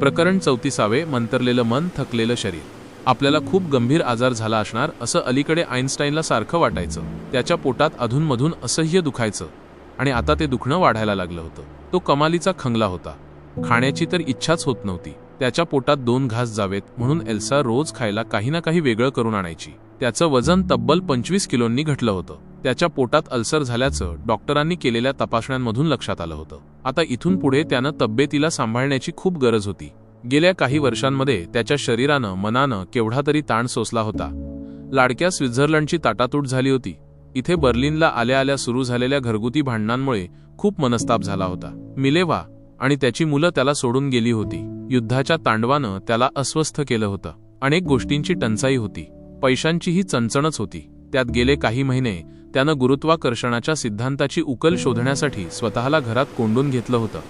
प्रकरण चौतीसावे मंतरलेलं मन थकलेलं शरीर. आपल्याला खूप गंभीर आजार झाला असणार असं अलीकडे आईन्स्टाईनला सारखं वाटायचं. त्याच्या पोटात अधूनमधून असह्य दुखायचं. आणि आता ते दुखणं वाढायला लागलं होतं. तो कमालीचा खंगला होता. खाण्याची तर इच्छाच होत नव्हती. त्याच्या पोटात दोन घास जावेत म्हणून एल्सा रोज खायला काही ना काही वेगळं करून आणायची. त्याचं वजन तब्बल पंचवीस किलोंनी घटलं होतं. त्याच्या पोटात अल्सर झाल्याचं डॉक्टरांनी केलेल्या तपासण्यांमधून लक्षात आलं होतं. आता इथून पुढे त्यानं तब्येतीला सांभाळण्याची खूप गरज होती. गेल्या काही वर्षांमध्ये त्याच्या शरीरानं मनानं केवढा तरी ताण सोसला होता. लाडक्या स्वित्झर्लंडची ताटातूट झाली होती. इथे बर्लिनला आल्या आल्या सुरू झालेल्या घरगुती भांडणांमुळे खूप मनस्ताप झाला होता. मिलेवा आणि त्याची मुलं त्याला सोडून गेली होती. युद्धाच्या तांडवानं त्याला अस्वस्थ केलं होतं. अनेक गोष्टींची टंचाई होती. पैशांचीही चणचणच होती. त्यात गेले काही महिने त्यानं गुरुत्वाकर्षणाच्या सिद्धांताची उकल शोधण्यासाठी स्वतःला घरात कोंडून घेतलं होतं.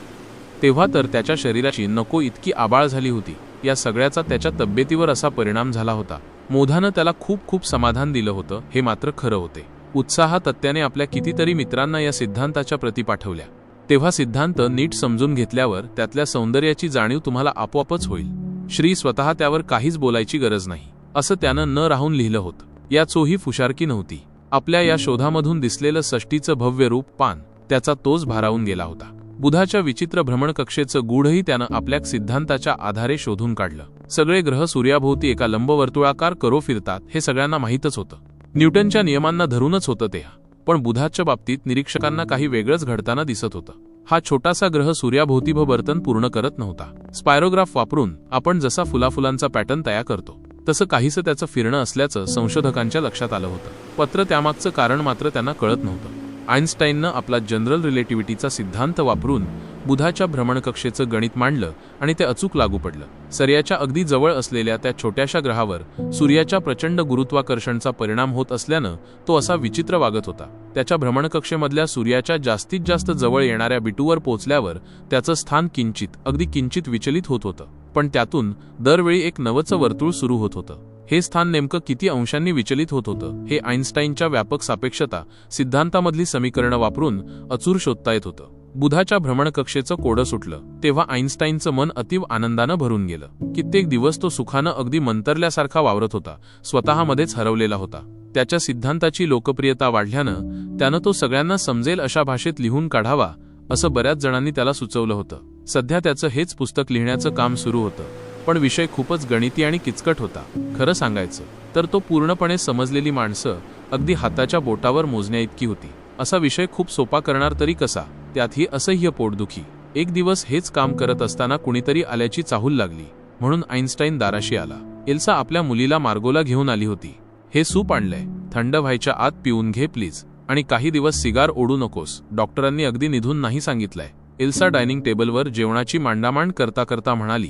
तेव्हा तर त्याच्या शरीराची नको इतकी आबाळ झाली होती. या सगळ्याचा त्याच्या तब्येतीवर असा परिणाम झाला होता. मोधानं त्याला खूप खूप समाधान दिलं होतं हे मात्र खरं होते. उत्साहात अत्याने आपल्या कितीतरी मित्रांना या सिद्धांताच्या प्रती पाठवल्या. तेव्हा सिद्धांत नीट समजून घेतल्यावर त्यातल्या सौंदर्याची जाणीव तुम्हाला आपोआपच होईल. श्री स्वतः त्यावर काहीच बोलायची गरज नाही असं त्यानं न राहून लिहिलं होतं. या चोही फुशारकी नव्हती. आपल्या या शोधामधून दिसलेलं षष्टीचं भव्य रूप पान त्याचा तोच भारावून गेला होता. बुधाच्या विचित्र भ्रमणकक्षेचं गूढही त्यानं आपल्या सिद्धांताच्या आधारे शोधून काढलं. सगळे ग्रह सूर्याभोवती एका लंबवर्तुळाकार करो फिरतात हे सगळ्यांना माहीतच होतं. न्यूटनच्या नियमांना धरूनच होतं ते पण बुधाच्या बाबतीत निरीक्षकांना काही वेगळंच घडताना दिसत होतं. हा छोटासा ग्रह सूर्याभोवती बर्तन पूर्ण करत नव्हता. स्पायरोग्राफ वापरून आपण जसा फुलाफुलांचा पॅटर्न तयार करतो तसं काहीसं त्याचं फिरणं असल्याचं संशोधकांच्या लक्षात आलं होतं. पत्र त्यामागचं कारण मात्र त्यांना कळत नव्हतं. आईन्स्टाईननं आपला जनरल रिलेटिव्हिटीचा सिद्धांत वापरून बुधाच्या भ्रमणकक्षेचं गणित मांडलं आणि ते अचूक लागू पडलं. सर्याच्या अगदी जवळ असलेल्या त्या छोट्याशा ग्रहावर सूर्याच्या प्रचंड गुरुत्वाकर्षणचा परिणाम होत असल्यानं तो असा विचित्र वागत होता. त्याच्या भ्रमणकक्षेमधल्या सूर्याच्या जास्तीत जास्त जवळ येणाऱ्या बिटूवर पोचल्यावर त्याचं स्थान किंचित अगदी किंचित विचलित होत होतं. पण त्यातून दरवेळी एक नवचं वर्तुळ सुरू होत होतं. हे स्थान नेमकं किती अंशांनी विचलित होत होतं हे आईन्स्टाईनच्या व्यापक सापेक्षता सिद्धांतामधली समीकरणं वापरून अचूर शोधता येत होतं. बुधाच्या भ्रमणकक्षेचं कोडं सुटलं तेव्हा आईन्स्टाईनचं मन अतीव आनंदानं भरून गेलं. कित्येक दिवस तो सुखानं अगदी मंतरल्यासारखा वावरत होता स्वतःमध्येच हरवलेला होता. त्याच्या सिद्धांताची लोकप्रियता वाढल्यानं त्यानं तो सगळ्यांना समजेल अशा भाषेत लिहून काढावा असं बऱ्याच जणांनी त्याला सुचवलं होतं. सध्या त्याचं हेच पुस्तक लिहिण्याचं काम सुरू होतं. पण विषय खूपच गणिती आणि किचकट होता. खरं सांगायचं तर तो पूर्णपणे समजलेली माणसं अगदी हाताच्या बोटावर मोजण्या इतकी होती. असा विषय खूप सोपा करणार तरी कसा? त्यातही असह्य पोटदुखी. एक दिवस हेच काम करत असताना कुणीतरी आल्याची चाहूल लागली. म्हणून आईन्स्टाईन दाराशी आला. एल्सा आपल्या मुलीला मार्गोला घेऊन आली होती. हे सूप आणलंय. थंड व्हायच्या आत पिऊन घे प्लीज. आणि काही दिवस सिगार ओढू नकोस. डॉक्टरांनी अगदी निधून नाही सांगितलंय. एल्सा डायनिंग टेबलवर जेवणाची मांडामांड करता करता म्हणाली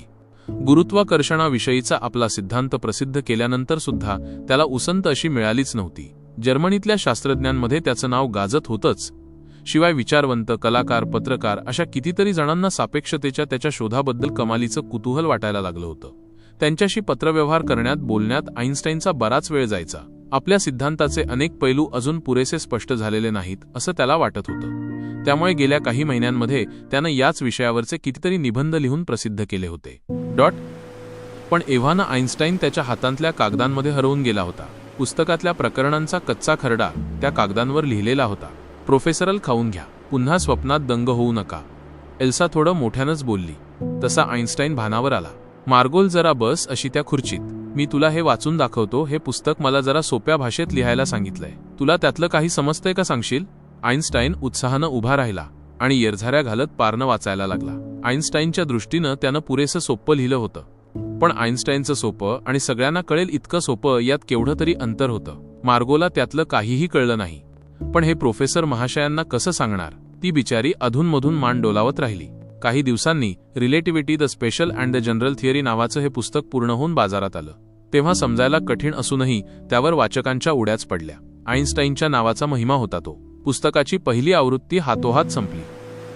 गुरुत्वाकर्षणाविषयीचा आपला सिद्धांत प्रसिद्ध केल्यानंतर सुद्धा त्याला उसंत अशी मिळालीच नव्हती. जर्मनीतल्या शास्त्रज्ञांमध्ये त्याचं नाव गाजत होतंच. शिवाय विचारवंत कलाकार पत्रकार अशा कितीतरी जणांना सापेक्षतेच्या त्याच्या शोधाबद्दल कमालीचं कुतूहल वाटायला लागलं होतं. त्यांच्याशी पत्रव्यवहार करण्यात बोलण्यात आईन्स्टाईनचा बराच वेळ जायचा. आपल्या सिद्धांताचे अनेक पैलू अजून पुरेसे स्पष्ट झालेले नाहीत असं त्याला वाटत होतं. त्यामुळे गेल्या काही महिन्यांमध्ये त्यानं याच विषयावरचे कितीतरी निबंध लिहून प्रसिद्ध केले होते. डॉट. पण एव्हाना आईन्स्टाईन त्याच्या हातांतल्या कागदांमध्ये हरवून गेला होता. पुस्तकातल्या प्रकरणांचा कच्चा खरडा त्या कागदांवर लिहिलेला होता. प्रोफेसरल खाऊन घ्या. पुन्हा स्वप्नात दंग होऊ नका. एल्सा थोडं मोठ्यानंच बोलली. तसा आईन्स्टाईन भानावर आला. मार्गोल जरा बस अशी त्या खुर्चीत. मी तुला हे वाचून दाखवतो हे पुस्तक मला जरा सोप्या भाषेत लिहायला सांगितलंय. तुला त्यातलं काही समजतंय का सांगशील? आईन्स्टाईन उत्साहानं उभा राहिला आणि येरझाऱ्या घालत पारनं वाचायला लागला. आईन्स्टाईनच्या दृष्टीनं त्यानं पुरेसं सोपं लिहिलं होतं. पण आईन्स्टाईनचं सोपं आणि सगळ्यांना कळेल इतकं सोपं यात केवढं तरी अंतर होतं. मार्गोला त्यातलं काहीही कळलं नाही. पण हे प्रोफेसर महाशयांना कसं सांगणार? ती बिचारी अधूनमधून मान डोलावत राहिली. काही दिवसांनी relativity the special and the general theory नावाचं हे पुस्तक पूर्ण होऊन बाजारात आलं. तेव्हा समजायला कठीण असूनही त्यावर वाचकांच्या उड्याच पडल्या. आईन्स्टाईनच्या नावाचा महिमा होता तो. पुस्तकाची पहिली आवृत्ती हातोहात संपली.